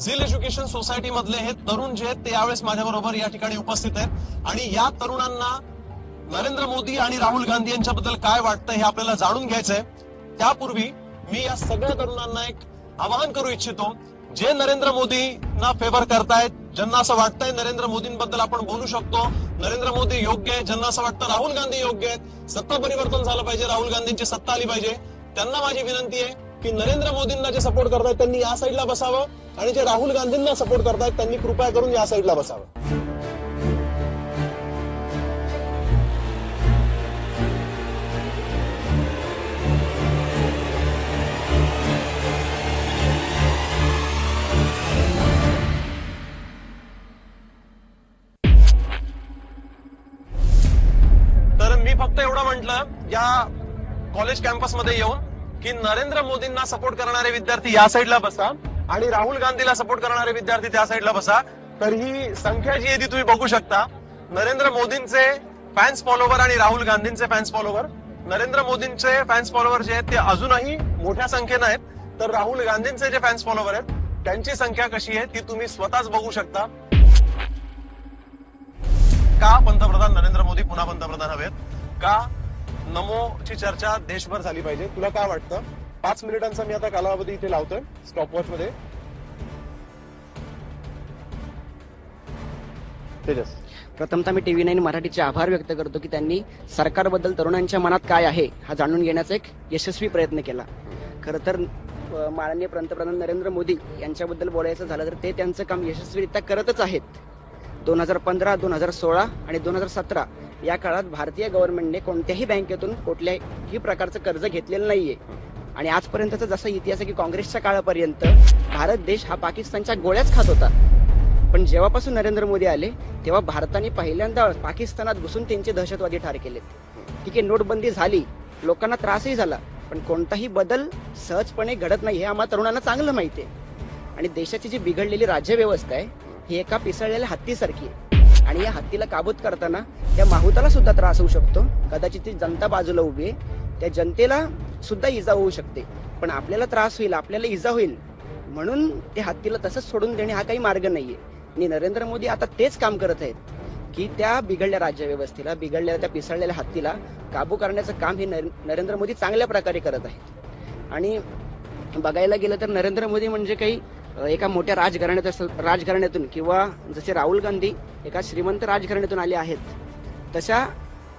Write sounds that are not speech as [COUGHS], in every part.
झील education society मधले हे तरुण जे आहेत ते यावेळेस माझ्याबरोबर या ठिकाणी उपस्थित आहेत. आणि या तरुणांना नरेंद्र मोदी आणि राहुल गांधी यांच्याबद्दल काय वाटतं हे आपल्याला जाणून घ्यायचंय. त्यापूर्वी मी या सगळ्या तरुणांना एक आवाहन करू इच्छितो जे नरेंद्र मोदींना फेवर करतायत ज्यांना असं वाटतंय नरेंद्र मोदींबद्दल आपण बोलू शकतो नरेंद्र मोदी योग्य आहे ज्यांना असं वाटतं राहुल गांधी योग्य आहेत सत्ता परिवर्तन झालं पाहिजे राहुल गांधींची सत्ता आली पाहिजे त्यांना माझी विनंती आहे की नरेंद्र मोदींना जे सपोर्ट करतायत त्यांनी या साईडला बसावं. आणि जे राहुल गांधींना सपोर्ट करतायत त्यांनी कृपया करून या साईडला बसावं. तर मी फक्त एवढं म्हटलं या कॉलेज कॅम्पसमध्ये येऊन की नरेंद्र मोदींना सपोर्ट करणारे विद्यार्थी या साईडला बसा आणि राहुल गांधीला सपोर्ट करणारे विद्यार्थी त्या साईडला बसा. तर ही संख्या जी आहे ती तुम्ही बघू शकता. नरेंद्र मोदींचे फॅन्स फॉलोवर आणि राहुल गांधींचे फॅन्स फॉलोवर नरेंद्र मोदींचे फॅन्स फॉलोवर जे आहेत ते अजूनही मोठ्या संख्येनं आहेत. तर राहुल गांधींचे जे फॅन्स फॉलोवर आहेत त्यांची संख्या कशी आहे ती तुम्ही स्वतःच बघू शकता. का पंतप्रधान नरेंद्र मोदी पुन्हा पंतप्रधान हवेत? का नमोची चर्चा देशभर झाली पाहिजे. तुला काय वाटतं? पाच मिनिटांचा मी आता कालावधी इथे लावतोय स्टॉपवॉच मध्ये. तेजस. प्रथमतः मी टीव्ही नाईन मराठीचे आभार व्यक्त करतो की त्यांनी सरकारबद्दल तरुणांच्या मनात काय आहे हा जाणून घेण्याचा एक यशस्वी प्रयत्न केला. खरं तर माननीय पंतप्रधान नरेंद्र मोदी यांच्याबद्दल बोलायचं झालं तर ते त्यांचं काम यशस्वीरित्या करतच आहेत. दोन हजार पंधरा दोन हजार सोळा आणि दोन हजार सतरा या काळात भारतीय गव्हर्नमेंटने कोणत्याही बँकेतून कुठल्याही प्रकारचं कर्ज घेतलेलं नाहीये. आणि आजपर्यंतचा जसा इतिहास आहे की काँग्रेसच्या काळापर्यंत भारत देश हा पाकिस्तानच्या गोळ्याच खात होता. पण जेव्हापासून नरेंद्र मोदी आले तेव्हा भारताने पहिल्यांदा पाकिस्तानात घुसून त्यांचे दहशतवादी ठार केलेत. ठीक आहे नोटबंदी झाली लोकांना त्रासही झाला पण कोणताही बदल सहजपणे घडत नाही हे आम्हाला तरुणांना चांगलं माहिती आहे. आणि देशाची जी बिघडलेली राज्यव्यवस्था आहे ही एका पिसळलेल्या हत्तीसारखी आहे. आणि या हत्तीला काबूत करताना त्या माहुताला सुद्धा त्रास होऊ शकतो. कदाचित ती जनता बाजूला उभी आहे. त्या जनतेला सुद्धा इजा होऊ शकते. पण आपल्याला त्रास होईल आपल्याला इजा होईल. म्हणून त्या हत्तीला तसंच सोडून देणे हा काही मार्ग नाहीये. आणि नरेंद्र मोदी आता तेच काम करत आहेत की त्या बिघडल्या राज्यव्यवस्थेला बिघडलेल्या त्या पिसळलेल्या हत्तीला काबू करण्याचं काम हे नरेंद्र मोदी चांगल्या प्रकारे करत आहेत. आणि बघायला गेलं तर नरेंद्र मोदी म्हणजे काही एका मोठ्या राजघराण्यात असेल- राजघराण्यातून किंवा जसे राहुल गांधी एका श्रीमंत राजघराण्यातून आले आहेत तशा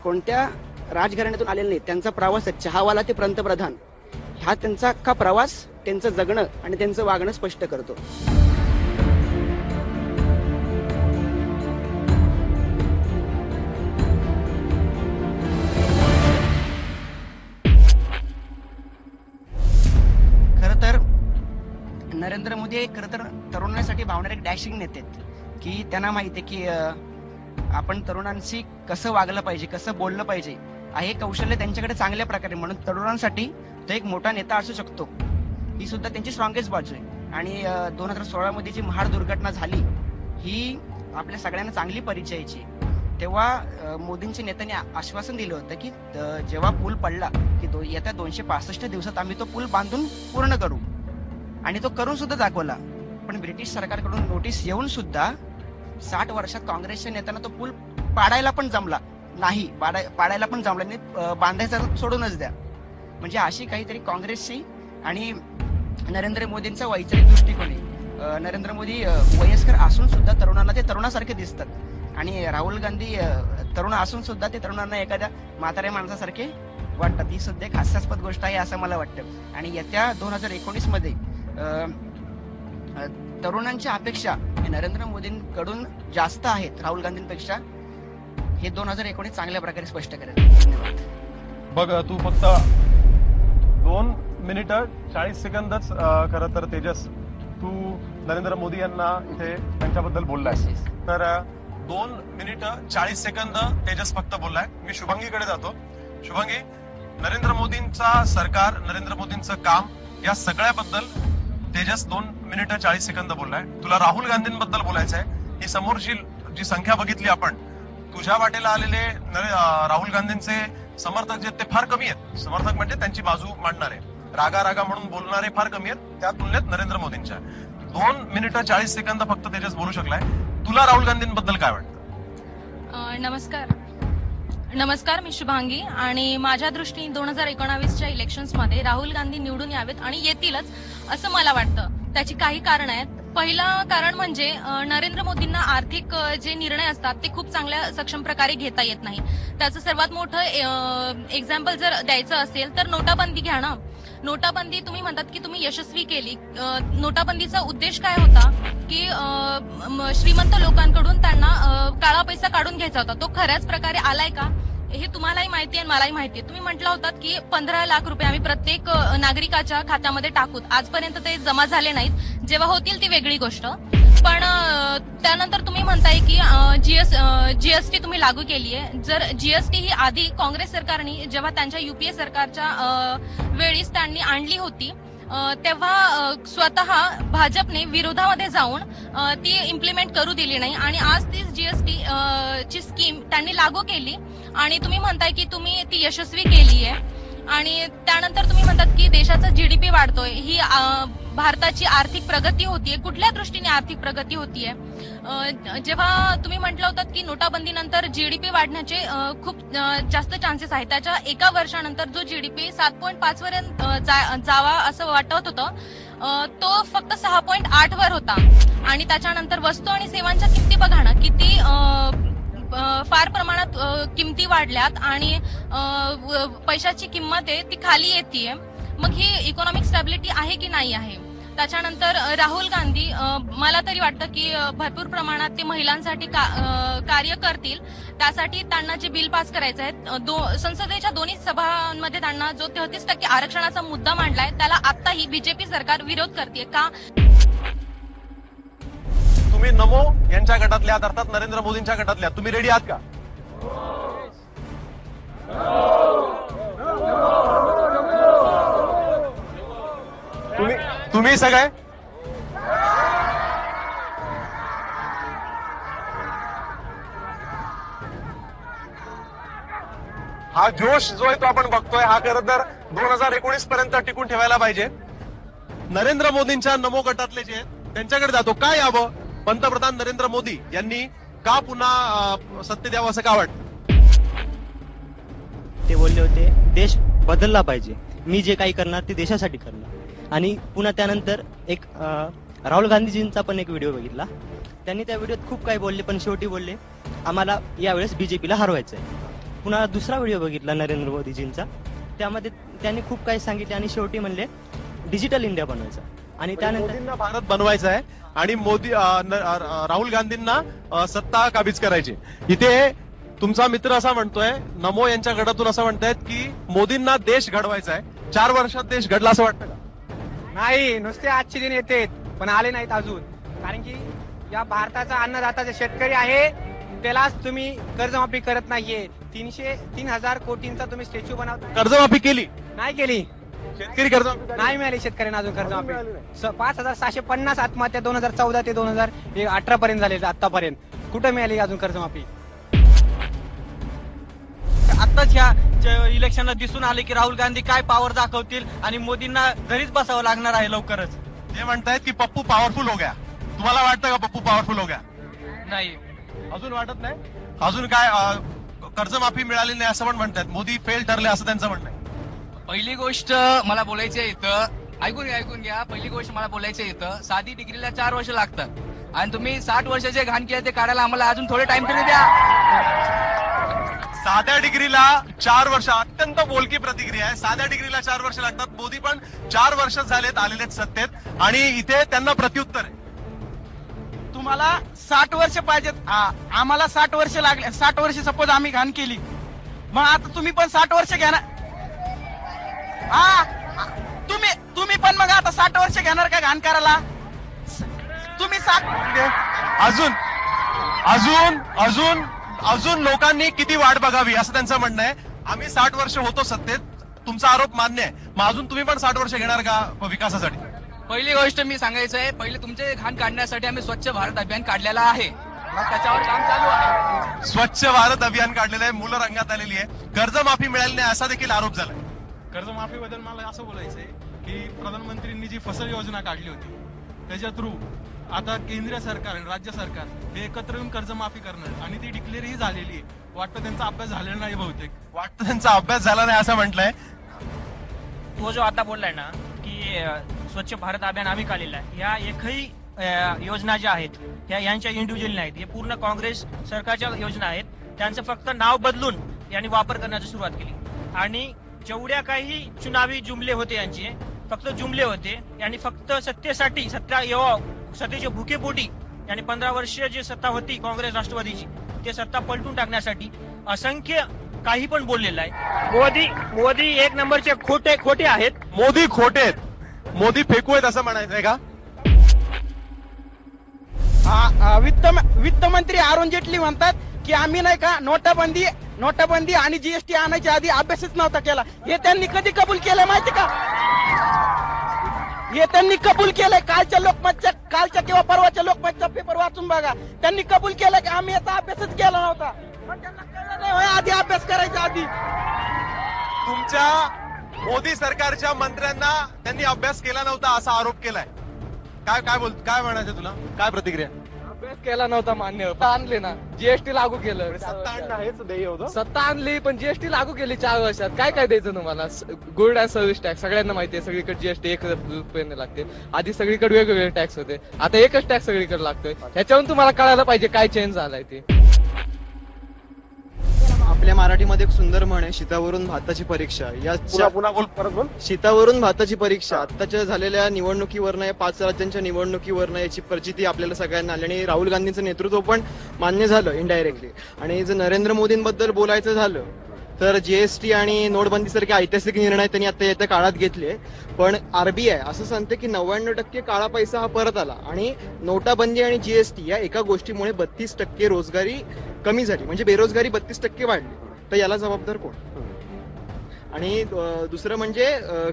कोणत्या राजघराण्यातून आलेले नाही त्यांचा प्रवास आहे, चहावाला ते पंतप्रधान. हा त्यांचा अख्खा प्रवास त्यांचं जगणं आणि त्यांचं वागणं स्पष्ट करतो. मोदी हे खरं तर तरुणांसाठी भावणारे एक डॅशिंग नेते आहेत की त्यांना माहिती आहे की आपण तरुणांशी कसं वागलं पाहिजे कसं बोललं पाहिजे हे कौशल्य त्यांच्याकडे चांगल्या प्रकारे म्हणून तरुणांसाठी तो एक मोठा नेता असू शकतो. ही सुद्धा त्यांची स्ट्रॉंगेस्ट बाजू आहे. आणि दोन हजार सोळा मध्ये जी महाड दुर्घटना झाली ही आपल्या सगळ्यांना चांगली परिचयाची तेव्हा मोदींच्या नेत्यांनी आश्वासन दिलं होतं की जेव्हा पूल पडला की दो- येत्या दोनशे पासष्ट दिवसात आम्ही तो पूल बांधून पूर्ण करू. आणि तो करून सुद्धा दाखवला. पण ब्रिटिश सरकारकडून नोटीस येऊन सुद्धा साठ वर्षात काँग्रेसच्या नेत्यांना तो पूल पाडायला पण जमला नाही. पाडाय- पाडायला पण जमला नाही. बांधायचा सोडूनच द्या. म्हणजे अशी काहीतरी काँग्रेसची आणि नरेंद्र मोदींचा वैचारिक दृष्टिकोन आहे. नरेंद्र मोदी वयस्कर असून सुद्धा तरुणांना ते तरुणासारखे दिसतात. आणि राहुल गांधी तरुण असून सुद्धा ते तरुणांना एखाद्या म्हाताऱ्या माणसासारखे वाटतात. ही सुद्धा एक हास्यास्पद गोष्ट आहे असं मला वाटतं. आणि येत्या दोन हजार एकोणीसमध्ये तरुणांच्या अपेक्षा हे नरेंद्र मोदींकडून जास्त आहेत राहुल गांधींपेक्षा हे दोन हजार एकोणीस चांगल्या प्रकारे स्पष्ट करेल. धन्यवाद. बघ तू फक्त दोन मिनिट चाळीस सेकंदच खरं तर तेजस तू नरेंद्र मोदी यांना इथे त्यांच्याबद्दल yes. तर दोन मिनिट चाळीस सेकंद तेजस फक्त बोललाय. मी शुभांगीकडे जातो. शुभांगी नरेंद्र मोदींचा सरकार नरेंद्र मोदींचं काम या सगळ्याबद्दल तेजस दोन मिनिट चाळीस सेकंद बोललाय. तुला राहुल गांधींबद्दल बोलायचं आहे. ही समोरची जी संख्या बघितली आपण तुझ्या वाटेला आलेले राहुल गांधींचे समर्थक जे ते फार कमी आहेत. समर्थक म्हणजे त्यांची बाजू मांडणारे. रागा रागा म्हणून बोलणारे फार कमी आहेत. त्या तुलनेत नरेंद्र मोदींच्या. दोन मिनिटं चाळीस सेकंद फक्त तेजस बोलू शकलाय. तुला राहुल गांधींबद्दल काय वाटतं? नमस्कार. नमस्कार मी शुभांगी. आणि माझ्या दृष्टीने दोन हजार एकोणावीसच्या इलेक्शन्समध्ये राहुल गांधी निवडून यावेत आणि येतीलच असं मला वाटतं. त्याची काही कारण आहेत. पहिलं कारण म्हणजे नरेंद्र मोदींना आर्थिक जे निर्णय असतात ते खूप चांगल्या सक्षम प्रकारे घेता येत नाही. त्याचं सर्वात मोठं एक्झाम्पल जर द्यायचं असेल तर नोटाबंदी घ्या ना नोटाबंदी तुम्ही म्हणतात की तुम्ही यशस्वी केली. नोटाबंदीचा उद्देश काय होता? की श्रीमंत लोकांकडून त्यांना काळा पैसा काढून घ्यायचा होता. तो खऱ्याच प्रकारे आलाय का? हे तुम्हालाही माहिती आहे आणि मलाही माहिती आहे. तुम्ही म्हटलं होतात की पंधरा लाख रुपये आम्ही प्रत्येक नागरिकाच्या खात्यामध्ये टाकूत. आजपर्यंत ते जमा झाले नाहीत. जेव्हा होतील ती वेगळी गोष्ट. पण त्यानंतर तुम्ही म्हणताय की जीएस जीएसटी तुम्ही लागू केली आहे जर जीएसटी ही आधी काँग्रेस सरकारने जेव्हा त्यांच्या युपीए सरकारच्या वेळीस वेळीच त्यांनी आणली होती तेव्हा स्वतः भाजपने विरोधामध्ये जाऊन ती इम्प्लिमेंट करू दिली नाही. आणि आज तीच जीएसटी ची स्कीम त्यांनी लागू केली. आणि तुम्ही म्हणताय की तुम्ही ती यशस्वी केली आहे आणि त्यानंतर तुम्ही म्हणतात की देशाचा जीडीपी वाढतोय. ही भारताची आर्थिक प्रगती होतीये. कुठल्या दृष्टीने आर्थिक प्रगती होतीये? जेव्हा तुम्ही म्हटलं होतात की नोटाबंदीनंतर जीडीपी वाढण्याचे खूप जास्त चान्सेस आहेत. त्याच्या एका वर्षानंतर जो जीडीपी सात पॉईंट पाच पर्यंत जा- जावा असं वाटत होतं तो फक्त सहा पॉईंट आठ वर होता. आणि त्याच्यानंतर वस्तू आणि सेवांच्या किमती बघा ना किती फार प्रमाणात किमती वाढल्यात आणि व- पैशाची किंमत आहे ती खाली येते मग ही इकॉनॉमिक स्टॅबिलिटी आहे की नाही आहे? त्याच्यानंतर राहुल गांधी मला तरी वाटतं की भरपूर प्रमाणात ते महिलांसाठी का- कार्य करतील. त्यासाठी त्यांना जे बिल पास करायचं आहे दो- संसदेच्या दोन्ही सभांमध्ये त्यांना जो तेहतीस टक्के आरक्षणाचा मुद्दा मांडलाय त्याला आताही बीजेपी सरकार विरोध करते का? तुम्ही नमो यांच्या गटातल्या आहात, अर्थात नरेंद्र मोदींच्या गटातल्या तुम्ही रेडी आहात का? तुम्ही तुम्ही सगळे? हा जोश जो आहे तो आपण बघतोय हा खरं तर दोन हजार एकोणीस पर्यंत टिकून ठेवायला पाहिजे. नरेंद्र मोदींच्या नमो गटातले जे आहेत, त्यांच्याकडे जातो. काय यावं? पंतप्रधान नरेंद्र मोदी यांनी का पुन्हा सत्य द्यावं असं का वाटतं? ते बोलले होते देश बदलला पाहिजे. मी जे काही करणार ते देशासाठी करणार. आणि पुन्हा त्यानंतर एक राहुल गांधीजींचा पण एक व्हिडिओ बघितला. त्यांनी त्या व्हिडिओत खूप काही बोलले पण शेवटी बोलले आम्हाला यावेळेस बीजेपीला हरवायचं आहे पुन्हा दुसरा व्हिडिओ बघितला नरेंद्र मोदीजींचा. त्यामध्ये त्यांनी खूप काही सांगितले आणि शेवटी म्हणले डिजिटल इंडिया बनवायचा. आणि त्यानंतर मोदींना भारत बनवायचा आहे आणि मोदी अं, न- अं, राहुल गांधींना अं, सत्ता काबीज करायची. इथे तुमचा मित्र असा म्हणतोय नमो यांच्या गटातून असं म्हणतायत की मोदींना देश घडवायचा आहे. चार वर्षात देश घडला असं वाटतं का? नाही नुसते आजचे दिन येते पण आले नाहीत अजून. कारण की या भारताचा अन्नदाता शेतकरी आहे त्यालाच तुम्ही कर्जमाफी करत नाहीये. तीनशे तीन हजार कोटींचा तुम्ही स्टॅच्यू बनवता कर्जमाफी केली. नाही केली. शेतकरी कर्जमाफी झाली? नाही मिळाली शेतकऱ्यांना अजून. स- पाच हजार सहाशे पन्नास आत्महत्या दोन हजार चौदा ते दोन हजार अठरा पर्यंत झाले आतापर्यंत कुठं मिळाली अजून कर्जमाफी आताच ह्या इलेक्शनला दिसून आले की राहुल गांधी काय पॉवर दाखवतील आणि मोदींना घरीच बसावं लागणार आहे लवकरच. ते म्हणतायत की पप्पू पॉवरफुल हो गया. तुम्हाला वाटतं का पप्पू पॉवरफुल हो गया? नाही. अजून वाटत नाही? अजून काय कर्जमाफी मिळाली नाही असं पण म्हणतात मोदी फेल ठरले असं त्यांचं म्हणणं आहे. पहिली गोष्ट मला बोलायची आहे इथं. ऐकून घ्या ऐकून घ्या. पहिली गोष्ट मला बोलायची आहे इथं. साधी डिग्रीला चार वर्ष लागतात. आणि तुम्ही साठ वर्षाचे घाण केले ते काढायला आम्हाला अजून थोडे टाइम तरी द्या. साध्या डिग्रीला चार वर्ष अत्यंत बोलकी प्रतिक्रिया आहे. साध्या डिग्रीला चार वर्ष लागतात. मोदी पण चार वर्ष झालेत आलेले आहेत सत्तेत. आणि इथे त्यांना प्रत्युत्तर आहे. तुम्हाला साठ वर्ष पाहिजेत. आम्हाला साठ वर्ष लागले. साठ वर्ष सपोज आम्ही घाण केली. मग आता तुम्ही पण साठ वर्ष घ्या ना. हा? तुम्ही तुम्ही पण मग आता साठ वर्ष घेणार का घाण करायला तुम्ही साठ अजून अजून अजून अजून लोकांनी किती वाट बघावी असं त्यांचं म्हणणं आहे. आम्ही साठ वर्ष होतो सत्तेत. तुमचा आरोप मान्य आहे. मग अजून तुम्ही पण साठ वर्ष घेणार का विकासासाठी? पहिली गोष्ट मी सांगायचं आहे पहिले तुमचे घाण काढण्यासाठी आम्ही स्वच्छ भारत अभियान काढलेलं आहे. मग त्याच्यावर काम चालू आहे. स्वच्छ भारत अभियान काढलेलं आहे. मुलं रंगात आलेली आहे. कर्जमाफी मिळाली नाही असा देखील आरोप झाला कर्जमाफीबद्दल मला असं बोलायचंय की प्रधानमंत्रींनी जी फसल योजना काढली होती त्याच्या थ्रू आता केंद्रीय सरकार आणि राज्य सरकार हे एकत्र येऊन कर्जमाफी करणार आणि ती डिक्लेअर ही झालेली आहे. वाटतं त्यांचा अभ्यास झालेला नाही बहुतेक. वाटतं त्यांचा अभ्यास झाला नाही असं म्हटलंय. तो जो आता बोललाय ना की स्वच्छ भारत अभियान आम्ही काढलेला आहे या एकही योजना ज्या आहेत त्या यांच्या इंडिव्हिज्युअल नाहीत हे पूर्ण काँग्रेस सरकारच्या योजना आहेत. त्यांचं फक्त नाव बदलून यांनी वापर करण्याची सुरुवात केली. आणि जेवढ्या काही चुनावी जुमले होते यांचे फक्त जुमले होते यांनी फक्त सत्तेसाठी सत्ता येवा सत्तेच्या भुकेपोटी यांनी पंधरा वर्ष जी सत्ता होती काँग्रेस राष्ट्रवादीची ते सत्ता पलटून टाकण्यासाठी असंख्य काही पण बोललेलं आहे. मोदी मोदी एक नंबरचे खोटे खोटे आहेत. मोदी खोटे आहेत. मोदी फेकू आहेत असं म्हणायचंय का? आ- आ, वित्त वित्त मंत्री अरुण जेटली म्हणतात की आम्ही नाही का नोटाबंदी नोटाबंदी आणि जीएसटी आणायच्या आधी अभ्यासच नव्हता केला. हे त्यांनी कधी कबूल केलं माहिती का? हे त्यांनी कबूल केलंय. कालच्या लोकमतच्या कालच्या किंवा परवाच्या लोकमतचा पेपर वाचून बघा. त्यांनी कबूल केलं की आम्ही याचा अभ्यासच केला नव्हता. पण त्यांना कळलं नाही आधी अभ्यास करायचा आधी. तुमच्या मोदी सरकारच्या मंत्र्यांना त्यांनी अभ्यास केला नव्हता असा आरोप केलाय. काय काय बोल काय म्हणायचं तुला? काय प्रतिक्रिया? अभ्यास केला नव्हता मान्य. आणले ना. जीएसटी लागू केलं. सत्ता आणणं हेच ध्येय होतं? सत्ता आणली पण जीएसटी लागू केली चार वर्षात. काय काय द्यायचं तुम्हाला? गुड अँड सर्व्हिस टॅक्स सगळ्यांना माहिती आहे सगळीकडे जीएसटी एक रुपयाने लागते. आधी सगळीकडे वेगवेगळे टॅक्स होते. आता एकच टॅक्स सगळीकडे लागतोय. ह्याच्यावरून तुम्हाला कळायला पाहिजे काय चेंज झालाय ते. आपल्या मराठीमध्ये एक सुंदर म्हण आहे शीतावरून भाताची परीक्षा. या पुन्हा पुन्हा बोल परत बोल. शीतावरून भाताची परीक्षा. आत्ताच्या झालेल्या निवडणुकीवरनं या पाच राज्यांच्या निवडणुकीवरनं याची प्रचिती आपल्याला सगळ्यांना आली आणि राहुल गांधींचं नेतृत्व पण मान्य झालं इनडायरेक्टली आणि जर नरेंद्र मोदींबद्दल बोलायचं झालं तर जीएसटी आणि नोटबंदी सारखे ऐतिहासिक निर्णय त्यांनी आता येत्या काळात घेतले. पण आरबीआय असं सांगते की नव्याण्णव टक्के काळा पैसा हा परत आला आणि नोटाबंदी आणि जीएसटी या एका गोष्टीमुळे बत्तीस टक्के रोजगारी कमी झाली. म्हणजे बेरोजगारी बत्तीस टक्के वाढली. तर याला जबाबदार कोण? आणि दुसरं म्हणजे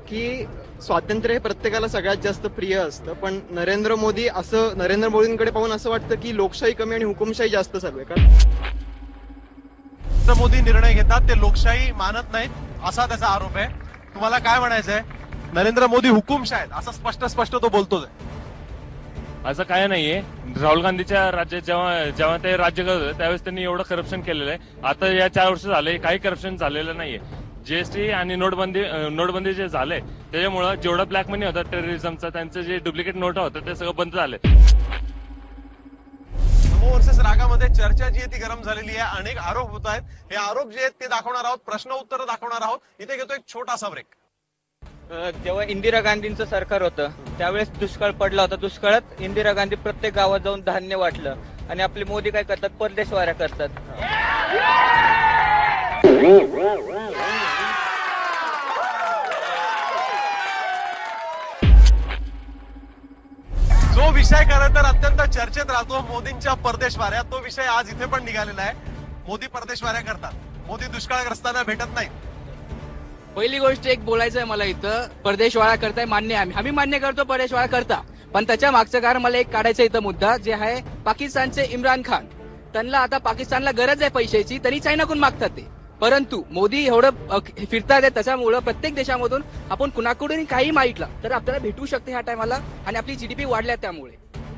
की स्वातंत्र्य हे प्रत्येकाला सगळ्यात जास्त प्रिय असतं. पण नरेंद्र मोदी असं नरेंद्र मोदींकडे पाहून असं वाटतं की लोकशाही कमी आणि हुकुमशाही जास्त चालू आहे. कारण नरेंद्र मोदी निर्णय घेतात ते लोकशाही मानत नाहीत असा त्याचा आरोप आहे. तुम्हाला काय म्हणायचंय? नरेंद्र मोदी हुकुमशाह आहेत असं स्पष्ट स्पष्ट तो बोलतोच असं काय नाहीये. राहुल गांधीच्या राज्यात जेव्हा जेव्हा ते राज्य करत होते त्यावेळेस त्यांनी एवढं करप्शन केलेलं आहे. आता या चार वर्ष झाले काही करप्शन झालेलं नाहीये. जीएसटी आणि नोटबंदी नोटबंदी जे झाले त्याच्यामुळं जेवढा ब्लॅक मनी होता टेररिझमचा त्यांचं जे डुप्लिकेट नोटा होतं ते सगळं बंद झाले. नमो वर्सेस रागामध्ये चर्चा जी आहे ती गरम झालेली आहे. अनेक आरोप होत आहेत. हे आरोप जे आहेत ते दाखवणार आहोत. प्रश्न उत्तर दाखवणार आहोत. इथे घेतो एक छोटासा ब्रेक जेव्हा इंदिरा गांधींचं सरकार होतं त्यावेळेस दुष्काळ पडला होता. दुष्काळात इंदिरा गांधी प्रत्येक गावात जाऊन धान्य वाटलं. आणि आपले मोदी काय करतात? परदेश वाऱ्या करतात. जो विषय खरं तर अत्यंत चर्चेत राहतो मोदींच्या परदेश वाऱ्या तो विषय आज इथे पण निघालेला आहे. मोदी परदेश वाऱ्या करतात. मोदी दुष्काळग्रस्तांना भेटत नाही पहिली गोष्ट एक बोलायचं आहे मला इथं परदेशवाळा करताय मान्य आहे आम्ही. आम्ही मान्य करतो परदेशवाळा करता. पण त्याच्या मागचं कारण मला एक काढायचं इथं मुद्दा जे आहे पाकिस्तानचे इम्रान खान. त्यांना आता पाकिस्तानला गरज आहे पैशाची तरी चायनाकडून मागतात ते. परंतु मोदी एवढं फिरतात आहे त्याच्यामुळं प्रत्येक देशामधून आपण कुणाकडून काही मागितलं तर आपल्याला भेटू शकते ह्या टायमाला आणि आपली जीडीपी वाढल्या त्यामुळे.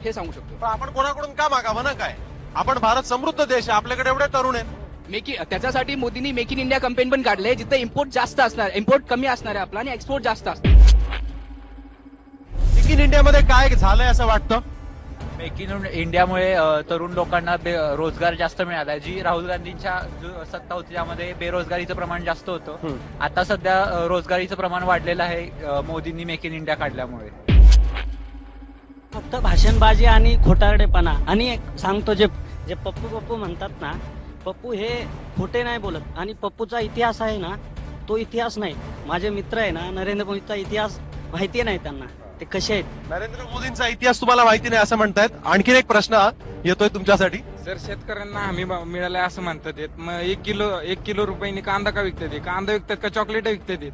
हे सांगू शकतो. पण आपण कोणाकडून का मागावं ना काय? आपण भारत समृद्ध देश आहे आपल्याकडे एवढे तरुण आहेत. मेक त्याच्यासाठी मोदींनी मेक इन इंडिया कॅम्पेन पण काढले जिथे इम्पोर्ट जास्त असणार इम्पोर्ट कमी असणार आहे आपला आणि एक्सपोर्ट जास्त असणार. मेक इन इंडियामध्ये काय झालंय असं वाटतं? मेक इन इंडियामुळे तरुण लोकांना रोजगार जास्त मिळाला जी राहुल गांधींच्या सत्ता होती त्यामध्ये बेरोजगारीचं प्रमाण जास्त होतं. आता सध्या रोजगारीचं प्रमाण वाढलेलं आहे मोदींनी मेक इन इंडिया काढल्यामुळे. फक्त भाषणबाजी आणि खोटारडेपणा. आणि एक सांगतो जे जे पप्पू पप्पू म्हणतात ना पप्पू हे खोटे नाही बोलत. आणि पप्पूचा इतिहास आहे ना तो इतिहास नाही. माझे मित्र आहे ना नरेंद्र मोदीचा इतिहास माहिती नाही त्यांना. ते कसे आहेत? नरेंद्र मोदींचा इतिहास तुम्हाला माहिती नाही असं म्हणतायत. आणखीन एक प्रश्न येतोय तुमच्यासाठी. जर शेतकऱ्यांना हमी भाव मिळालाय असं म्हणतात येत मग एक किलो एक किलो रुपयांनी कांदा का विकतात हे? कांदा विकतात का चॉकलेट विकतात हे?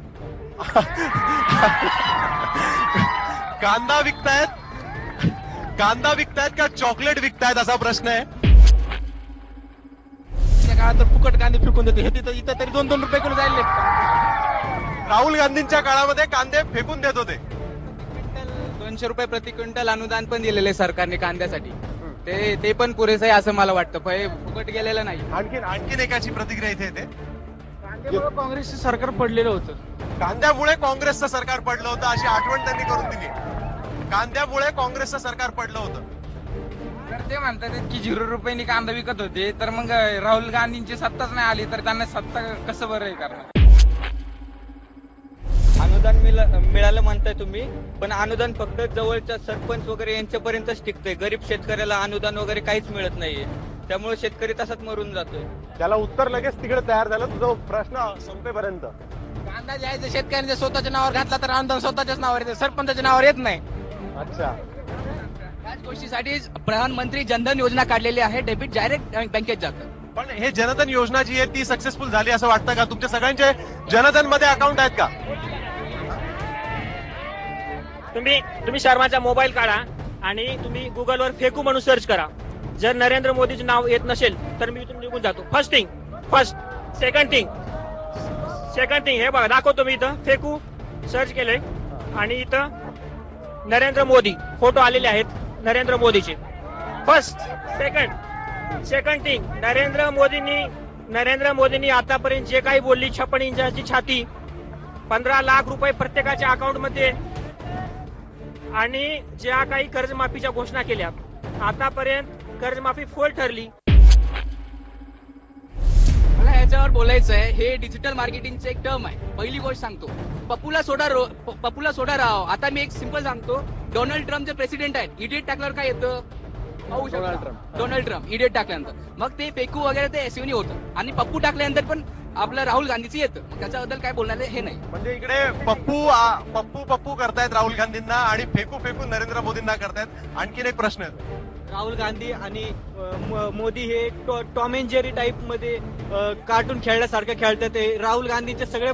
[LAUGHS] कांदा विकतायत? कांदा विकतायत का चॉकलेट विकतायत असा प्रश्न आहे. त्या काळात तर फुकट कांदे फेकून देते. हे तिथं इथं तरी दोन दोन रुपये किलो जायले राहुल गांधींच्या काळामध्ये कांदे फेकून देत होते. दोनशे रुपये प्रति क्विंटल अनुदान पण दिलेले सरकारने कांद्यासाठी. ते ते पण पुरेसं आहे असं मला वाटतं. पण हे फुकट गेलेलं नाही. आणखीन आणखीन एकाची प्रतिक्रिया इथे येते. काँग्रेसचं सरकार पडलेलं होतं. कांद्यामुळे काँग्रेसचं सरकार पडलं होतं अशी आठवण त्यांनी करून दिली. कांद्यामुळे काँग्रेसचं सरकार पडलं होतं. तर ते म्हणतात की झिरो रुपयांनी कांदा विकत होते तर मग राहुल गांधींची सत्ताच नाही आली तर त्यांना सत्ता कसं बरं हे करणार? अनुदान मिळ- मिळालं म्हणताय तुम्ही पण अनुदान फक्त जवळच्या सरपंच वगैरे यांच्यापर्यंतच टिकतंय. गरीब शेतकऱ्याला अनुदान वगैरे काहीच मिळत नाहीये. त्यामुळे शेतकरी तसाच मरून जातोय. त्याला उत्तर लगेच तिकडे तयार झालं. तुझा प्रश्न संपेपर्यंत. कांदा ज्याचं शेतकऱ्यांच्या स्वतःच्या नावावर घातला तर अनुदान स्वतःच्याच नावावर येतं. सरपंचाच्या नावावर येत नाही. अच्छा. त्याच गोष्टीसाठी प्रधानमंत्री जनधन योजना काढलेली आहे. डेबिट डायरेक्ट बँकेत जातं. पण हे जनधन योजना जी आहे ती सक्सेसफुल झाली असं वाटतं का? तुमच्या सगळ्यांचे जनधनमध्ये अकाउंट आहेत का? तुम्ही तुम्ही शर्माचा मोबाईल काढा आणि तुम्ही गुगलवर फेकू म्हणून सर्च करा. जर नरेंद्र मोदीचं नाव येत नसेल तर मी इथून निघून जातो. First thing first second thing second thing हे बघा दाखवतो मी इथं. फेकू सर्च केलंय आणि इथं नरेंद्र मोदी फोटो आलेले आहेत Narendra मोदीचे. First second second thing Narendra मोदींनी नरेंद्र मोदींनी आतापर्यंत जे काही बोलली छप्पन इंचाची छाती पंधरा लाख रुपये प्रत्येकाच्या अकाउंटमध्ये आणि ज्या काही कर्जमाफीच्या घोषणा केल्या आतापर्यंत कर्जमाफी फोल ठरली. मला ह्याच्यावर बोलायचं आहे हे डिजिटल मार्केटिंगचं एक टर्म आहे. पहिली गोष्ट सांगतो. पप्पूला सोडा रो- पप्पूला सोडा राव. आता मी एक सिंपल सांगतो. डोनाल्ड ट्रम्प जे प्रेसिडेंट आहेत इडियट टाकल्यावर काय येतं? पाहू शकता. डोनाल्ड ट्रम्प इडियट टाकल्यानंतर. मग ते पेकू वगैरे ते एसयूनी होतं. आणि पप्पू टाकल्यानंतर पण आपलं राहुल गांधीचं येतं. त्याच्याबद्दल काय बोलणार आहे हे नाही. म्हणजे इकडे पप्पू आ, पप्पू पप्पू करतायत राहुल गांधींना आणि फेकू फेकू नरेंद्र मोदींना करतायत. आणखीन एक प्रश्न आहे. राहुल गांधी आणि मोदी हे टॉ- टॉम अँड जेरी टाईपमध्ये कार्टून खेळल्यासारखं खेळतात ते. राहुल गांधीचे सगळे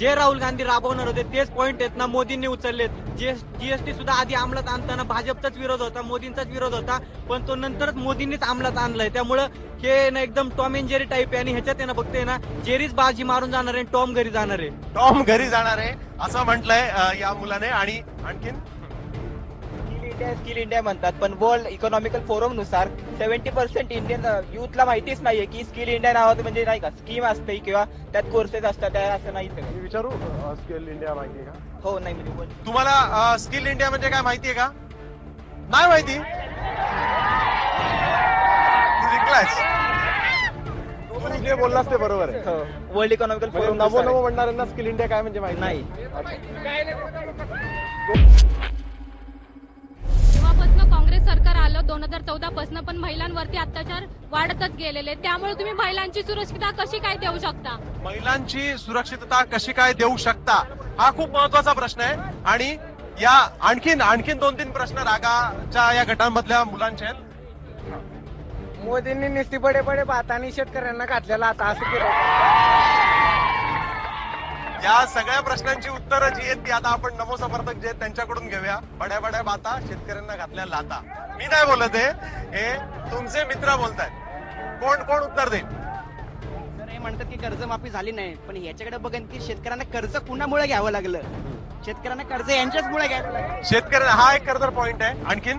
जे राहुल गांधी राबवणार होते तेच पॉइंट आहेत ना मोदींनी उचललेत. जीएसटी सुद्धा आधी अंमलात आणताना भाजपचाच विरोध होता मोदींचाच विरोध होता पण तो नंतरच मोदींनीच अंमलात आणलाय. त्यामुळं हे ना एकदम टॉम एन जेरी टाईप आहे आणि ह्याच्यात आहे ना बघते ना जेरीच बाजी मारून जाणार आहे टॉम घरी जाणार. आहे टॉम घरी जाणार आहे असं म्हटलंय या मुलाने आणि आणखीन इंडिया स्किल इंडिया म्हणतात. पण वर्ल्ड इकॉनॉमिकल फोरमनुसार सेव्हन्टी पर्सेंट इंडियन युथला माहितीच नाहीये की स्किल इंडिया नावाचं म्हणजे नाही का स्कीम असते किंवा त्यात कोर्सेस असतात त्या असं नाही सगळं. विचारू स्किल इंडिया माहिती का? हो नाही म्हणजे बोल. तुम्हाला स्किल इंडिया म्हणजे काय माहितीये का? नाही माहिती? जे बोललास ते बरोबर आहे. हो. वर्ल्ड इकॉनॉमिकल फोरम नवो नवो म्हणणाऱ्यांना स्किल इंडिया काय म्हणजे माहिती? नाही. काँग्रेस सरकार आलं दोन हजार चौदा पासून पण महिलांवरती अत्याचार वाढतच गेलेले. त्यामुळे तुम्ही महिलांची सुरक्षितता कशी काय देऊ शकता? महिलांची सुरक्षितता कशी काय देऊ शकता? हा खूप महत्त्वाचा प्रश्न आहे. आणि या आणखीन आणखीन दोन तीन प्रश्न रागाच्या या गटांमधल्या मुलांचे आहेत. मोदींनी नुसती बडे बडे भात आणि शेतकऱ्यांना घातलेला आता असं केलं. या सगळ्या प्रश्नांची उत्तरं जी आहेत ती आता आपण नमो समर्थक जे आहेत त्यांच्याकडून घेऊया. बड्या बड्या बाता शेतकऱ्यांना घातल्या लाता. मी नाही बोलत आहे हे तुमचे मित्र बोलतायत. कोण कोण उत्तर देईल? हे म्हणतात की कर्जमाफी झाली नाही पण याच्याकडे बघेन की शेतकऱ्यांना कर्ज कुणामुळे घ्यावं लागलं? शेतकऱ्यांना कर्ज यांच्याचमुळे घ्यावं लागलं. शेतकऱ्यांना हा एक कर्ज पॉइंट आहे. आणखीन?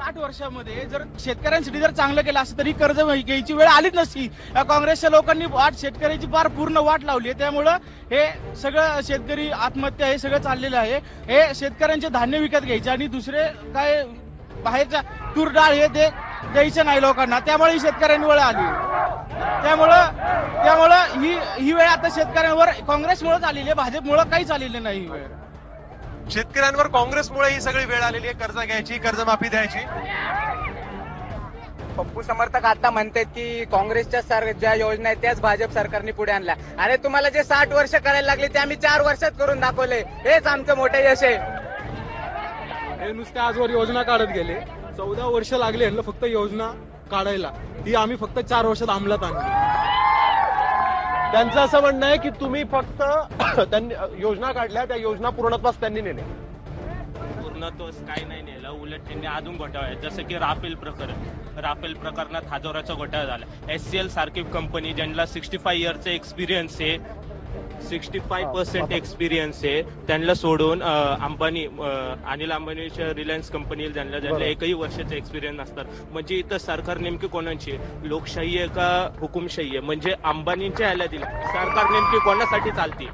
साठ वर्षामध्ये जर शेतकऱ्यांसाठी जर चांगलं केलं असं तरी कर्ज घ्यायची वेळ आलीच नसती. या काँग्रेसच्या लोकांनी वाट शेतकऱ्याची फार पूर्ण वाट लावली आहे. त्यामुळं हे सगळं शेतकरी आत्महत्या हे सगळं चाललेलं आहे. हे शेतकऱ्यांचे धान्य विकत घ्यायचे आणि दुसरे काय बाहेरच्या तूर डाळ हे ते द्यायचं नाही लोकांना. त्यामुळे ही शेतकऱ्यांनी वेळ आली. त्यामुळं त्यामुळं ही ही वेळ आता शेतकऱ्यांवर काँग्रेसमुळेच आलेली आहे. भाजपमुळं काहीच आलेली नाही. ही वेळ शेतकऱ्यांवर काँग्रेसमुळे ही सगळी वेळ आलेली आहे. कर्ज घ्यायची कर्जमाफी द्यायची. पप्पू समर्थक आता म्हणतात की काँग्रेसच्या सर ज्या योजना आहेत त्याच भाजप सरकारने पुढे आणल्या. अरे तुम्हाला जे साठ वर्ष करायला लागले ते आम्ही चार वर्षात करून दाखवले. हेच आमचं मोठं यश आहे. हे नुसते आजवर योजना काढत गेले. चौदा वर्ष लागले यांना फक्त योजना काढायला. ती आम्ही फक्त चार वर्षात अंमलात आणली. त्यांचं असं म्हणणं आहे की तुम्ही फक्त [COUGHS] त्यांनी योजना काढल्या त्या योजना पूर्णत्वास त्यांनी नेल्या. पूर्णत्वास काय नाही नेलं. उलट त्यांनी अजून घोटाळे आहे. जसं की राफेल प्रकरण. राफेल प्रकरणात हजाराचा घोटाळा झाला. एस सी एल सारखी कंपनी ज्यांना सिक्स्टी फाय इयरचा एक्सपिरियन्स आहे सिक्स्टी फाय पर्सेंट एक्सपिरियन्स आहे. त्यांना सोडून अंबानी अनिल अंबानीच्या रिलायन्स कंपनीला त्यांना बरोबर. एकही वर्षाचे एक्सपिरियन्स असतात म्हणजे इथं सरकार नेमकी कोणाची? लोकशाही आहे का हुकुमशाही आहे? म्हणजे अंबानींच्या ह्याला दिला सरकार नेमकी कोणासाठी चालते?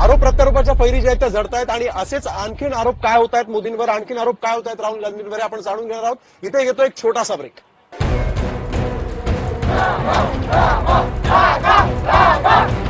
आरोप प्रत्यारोपाच्या फैरी ज्या आहेत त्या जडतायत आणि असेच आणखीन आरोप काय होत आहेत मोदींवर? आणखीन आरोप काय होत आहेत राहुल गांधींवर? आपण जाणून घेणार आहोत. इथे घेतो एक छोटासा ब्रेक 아!